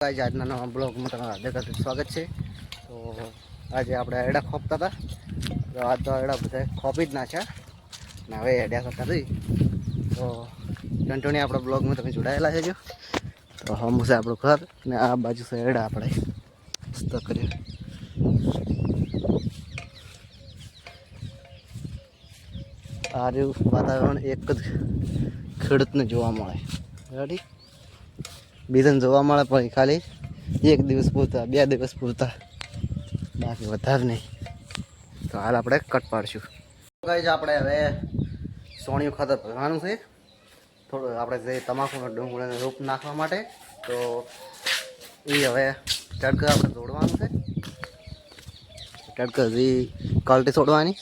આજે આજના નવા બ્લોગમાં તમારા હાર્દિક સ્વાગત છે. તો આજે આપણે એડા ખોપતા હતા. તો આજ તો એડા બધા ખોપી જ નાખ્યા ને હવે એડા કરતા હતી તો ટંટણી આપણા બ્લોગમાં તમે જોડાયેલા છે તો હમ છે આપણું ઘર ને આ બાજુ છે એડા આપણે મસ્ત કર્યું. આ રહ્યું વાતાવરણ એક જ ખેડૂતને જોવા મળે. રેડી બીજાને જોવા મળે પણ ખાલી એક દિવસ પૂરતા, બે દિવસ પૂરતા. બાકી વધારે નહીં. તો હાલ આપણે કટ પાડશું. કઈ આપણે હવે સોણિયું ખાતર ભરવાનું છે. થોડું આપણે જે તમાકુનો ડુંગળીને રૂપ નાખવા માટે, તો એ હવે તડકા આપણે દોડવાનું છે. તડકા જે કલટી છોડવાની.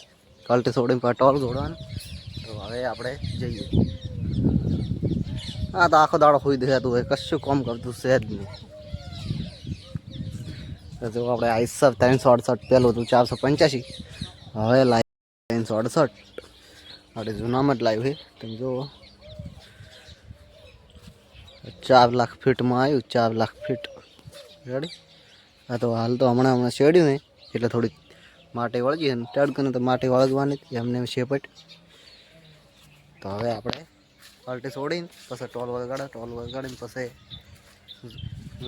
કલટી છોડીને પટોલ દોડવાનું તો હવે આપણે જઈએ. હા તો આખો દાડો ખોઈ દેખાતું હોય. કશું કામ કરતું છે જ નહીં. જો આપણે આઈસર ત્રણસો અડસઠ પહેલું હતું, ચારસો પંચ્યાસી. હવે લાઈવ ત્રણસો અડસઠ. આપણે જૂનામાં જ લાઈવ છે. તમે જુઓ. ચાર લાખ ફીટમાં આવ્યું, ચાર લાખ ફીટ. રેડી હા તો હાલ તો હમણાં હમણાં શેડ્યું ને એટલે થોડી માટી વળગી અને તડકને તો માટી વળગવાની એમને એમ શેપટ. તો હવે આપણે પાલટી છોડીને પછી ટોલ વગાડે ટોલ વગાડીને પછી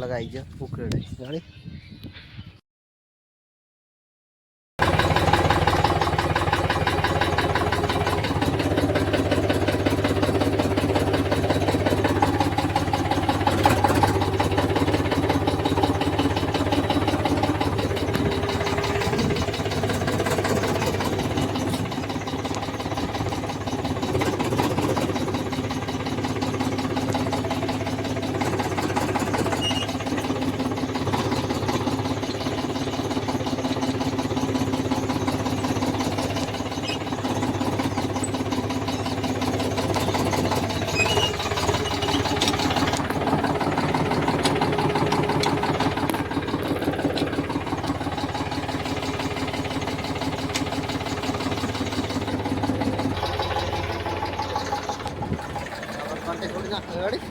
લગાવી ગયા. ઉકેડે ગાડી પાલટી છોડી નાખો ગાડી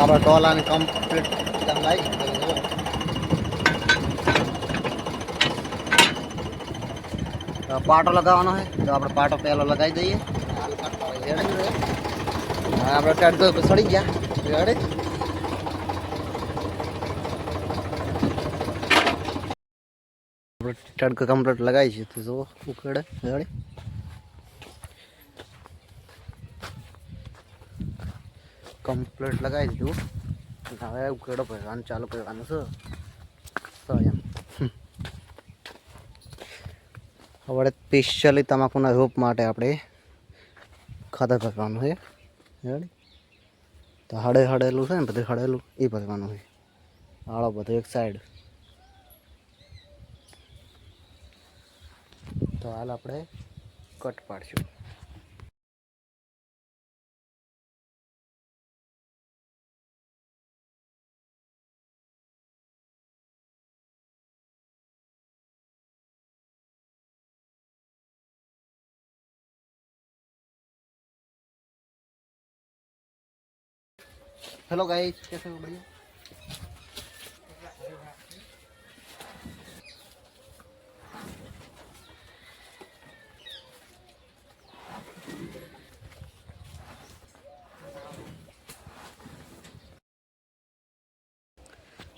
આપણે ટોલાની કમ્પ્લીટ તમે લાવી પાટો લગાવવાનો છે. તો આપણે પાટો પહેલો લગાવી દઈએ. આપણે ટાટ તો સડી ગયા. રેડી આપણે તડકા કમ્પ્લીટ લગાવી છે. તો જો ઉકેડે રેડી કમ્પ્લીટ લગાવી દીધું. હવે ઉકેડો ભરવાનું, ચાલુ કરવાનું છે. તો એમ. હવે સ્પેશિયલી તમાકુના રોપ માટે આપણે ખાતર ભરવાનું છે. તો હળે હળેલું છે ને, બધું હળેલું, એ ભરવાનું છે. આળો બધો એક સાઈડ તો હાલ આપણે કટ પાડશું. हेलो गाइस कैसे हो बढ़िया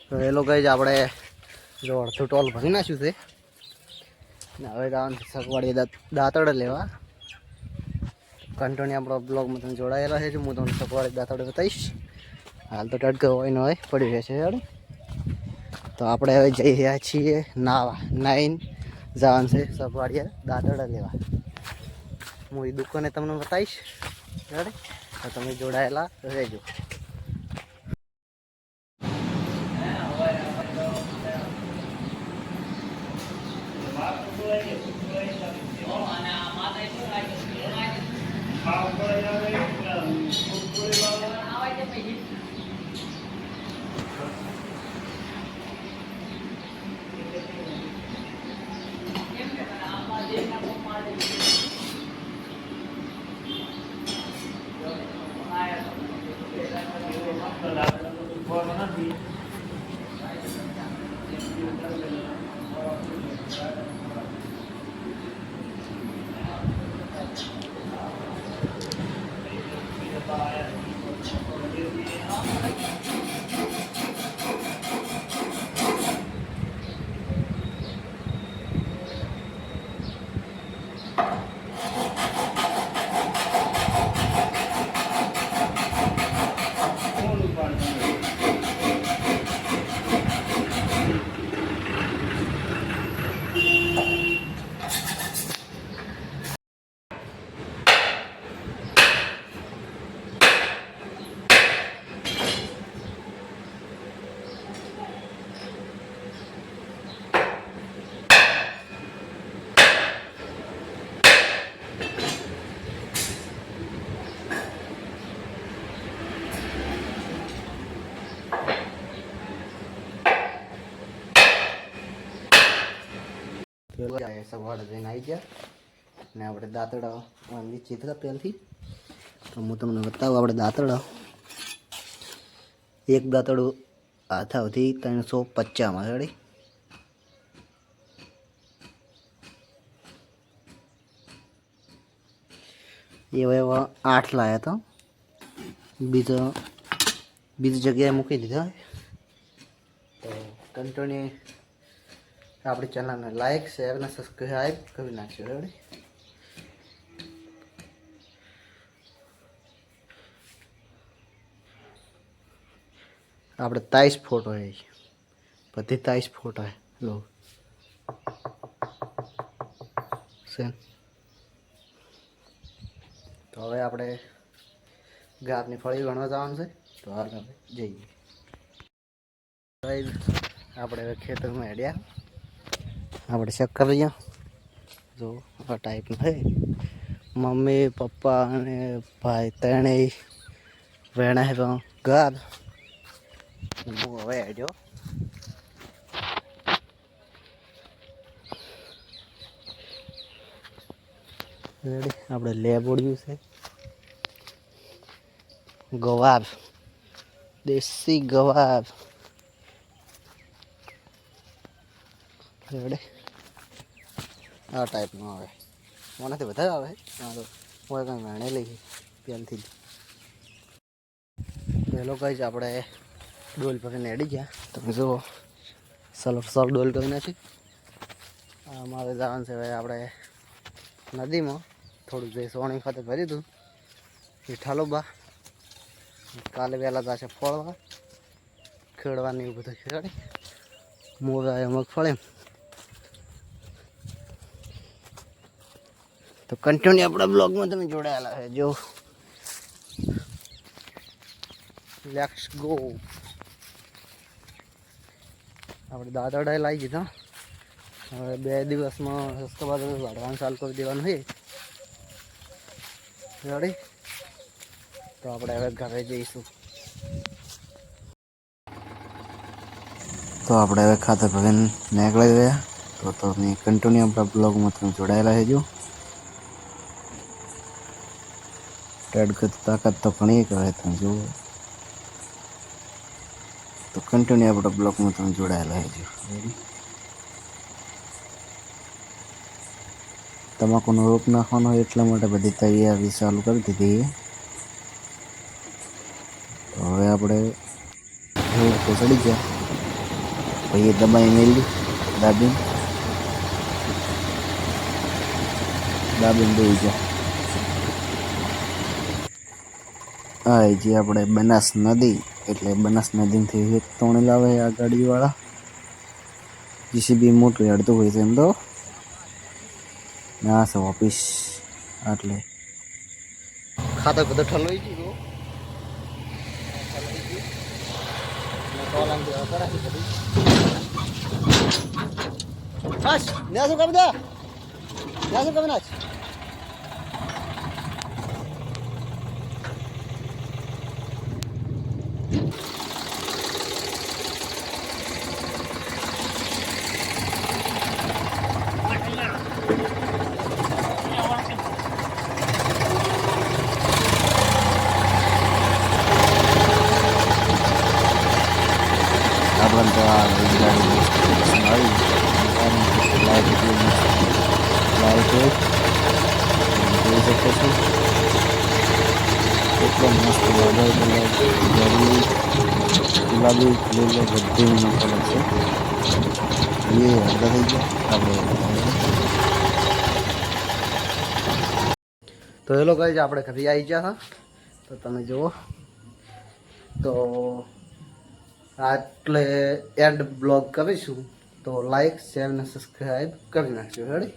તો એ લોકો જ આપણે જો અડધું ટોલ ભરી નાખ્યું છે ને હવે જવાનું છે સગવાડી દાંતડ લેવા કન્ટિન્યુ આપણો બ્લોગમાં તમે જોડાયેલા છે હું તમને સગવાડી દાંતડ બતાવીશ હાલ તો તડકો હોય હોય પડી રહ્યો છે યાર તો આપણે હવે જઈ રહ્યા છીએ નાવા, નાઈન જવાનું છે સગવાડીએ દાદડા લેવા. હું એ દુકાને તમને બતાવીશ, હેડ. તો તમે જોડાયેલા રહેજો. સવારે જઈને આવી ગયા ને આપણે દાંતડા વાંધી ચીતરા પહેલથી તો હું તમને બતાવું, આપણે દાંતડા એક દાંતડું હાથાવથી ત્રણસો પચાસમાં રેડી એવા આઠ લાયા હતા. બીજો, બીજી જગ્યાએ મૂકી દીધા. તો કન્ટિન્યુ આપણી ચેનલને લાઈક શેર અને સબસ્ક્રાઈબ કરી નાખજો, રેડી? આપણે તાઈસ ફોટો હે બધી તાઈસ ફોટો લો. સેન તો હવે આપણે ગાતની ફળી ગણવા જવાનું છે. તો હાલ જઈએ આપણે ખેતરમાં હેડ્યા. આપણે ચેક કરી જો, આ ટાઈપનું છે. મમ્મી, પપ્પા અને ભાઈ ત્રણેય વેણા હે ગાબ હું હવે આવ્યો રેડી, આપણે ઓળ્યું છે. ગવાર. દેશી ગવાર. રેડી. આ ટાઈપનું આવે. મનાથી વધારે આવે. હા તો હું કંઈ વેણે લઈ પહેલથી જ. પહેલો કઈ જ આપણે ડોલ પકડીને એડી ગયા. તમે જુઓ. સલફ સલ ડોલ કરી નાખી. આ મારે જવાનું છે ભાઈ આપણે નદીમાં. થોડું જે સોણી ખાતે ભરી દઉં મીઠાલો બા કાલે વહેલા જશે ફળવા ખેડવાની એવું બધું ખેડાડી મોગા મગફળી. તો કન્ટિન્યુ આપણા બ્લોગમાં તમે જોડાયેલા છે જો લેટ્સ ગો આપણે દાદાડા લાવી દીધા. હવે બે દિવસમાં સસ્તો બાદ વાઢવાનું ચાલુ કરી દેવાનું છે. રેડી તો આપણે હવે ઘરે જઈશું. તો આપણે હવે ખાતર ભરીને નીકળી ગયા તો તમે કન્ટિન્યુ આપણા બ્લોગમાં તમે જોડાયેલા રહેજો. ટેડ તાકાત તો ઘણી કહેવાય તમે જુઓ તો કન્ટિન્યુ આપણા બ્લોગમાં તમે જોડાયેલા રહેજો રેડી તમાકુનો રોપ નાખવાનો હોય એટલા માટે બધી તૈયારી ચાલુ કરી દીધી તો હવે આપણે રોડ તો ચડી ગયા ભાઈએ દબાઈ મેળવી દાબીને દાબીને દોઈ ગયા એ જે આપણે બનાસ નદી, એટલે બનાસ નદીથી તોણી લાવે આ ગાડીવાળા. જીસીબી મોટું અડધું હોય છે એમ તો. ના છે ઓફિસ એટલે ખાતર બધું ઠલવાઈ ગયું બસ ન્યા શું કમી દે મસ્ત આવી લાઈટ લાઈટ જોઈ શકો છો એટલો મસ્ત કલર ગરમી ગુલાબી લીલો બધીનો કલર છે એ અડધા થઈ ગયા આપણે તો એ લોકો આપણે ઘરે આવી ગયા હતા. તો તમે જુઓ. તો આટલે એડ બ્લોગ કરીશું. તો લાઈક શેર અને સબસ્ક્રાઈબ કરી નાખજો. રેડી